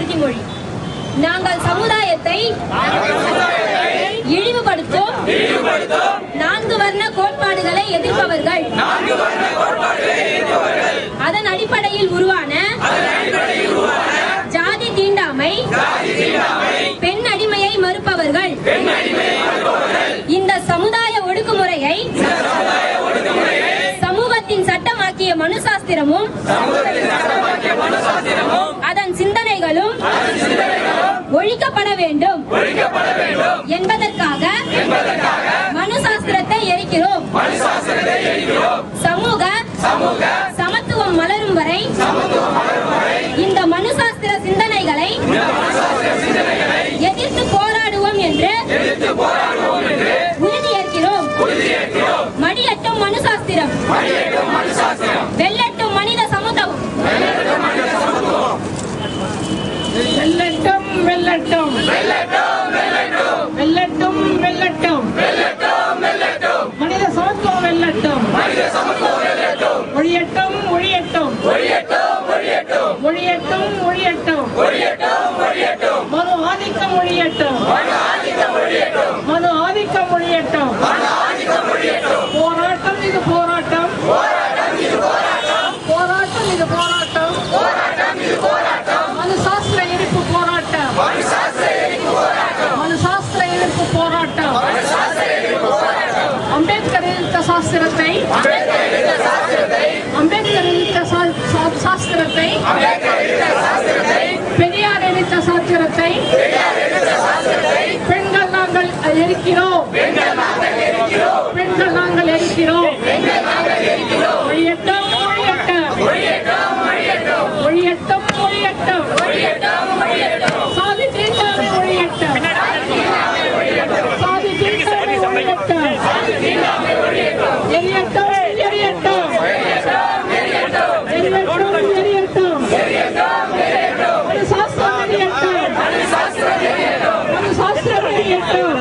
உறுதிமொழி. நாங்கள் சமுதாயத்தை இழிவுபடுத்தும். நான்கு வர்ண கோட்பாடுகளை எதிர்ப்பவர்கள். அதன் அடிப்படையில் உருவான ஜாதி தீண்டாமை பெண் அடிமையை மறுப்பவர்கள். இந்த சமுதாய ஒடுக்குமுறையை சமூகத்தின் சட்டமாக்கிய மனுசாஸ்திரமும் அதன் ஒழிக்கப்பட வேண்டும். என்பதற்காக மனுசாஸ்திரத்தை எரிக்கிறோம். சமூக சமத்துவம் மலரும் வரை இந்த மனுசாஸ்திர சிந்தனைகளை எதிர்த்து போராடுவோம் என்று உறுதியேற்கிறோம். மடியட்டும் மனுசாஸ்திரம். வெல்லட்டும் மனித ஒழியட்டும் ஒழியட்டும் ஒழியட்டும் ஒழியட்டும் மனு ஆதிக்கம் ஒழியட்டும் மனு ஆதிக்கம் ஒழியட்டும் போராட்டம் இது போராட்டம். போராட்டம் இது போராட்டம். மனு சாஸ்திர எதிர்ப்பு போராட்டம் மனு சாஸ்திர எதிர்ப்பு போராட்டம் அம்பேத்கர் எதிர்த்த சாஸ்திரத்தை அம்பேத்கர் எதிர்த்த சா- சா- சாஸ்திரத்தை பெரியார் எதிர்த்த சாஸ்திரத்தை பெண்கள் நாங்கள் எரிக்கிறோம். பெண்கள் நாங்கள் எரிக்கிறோம். get food.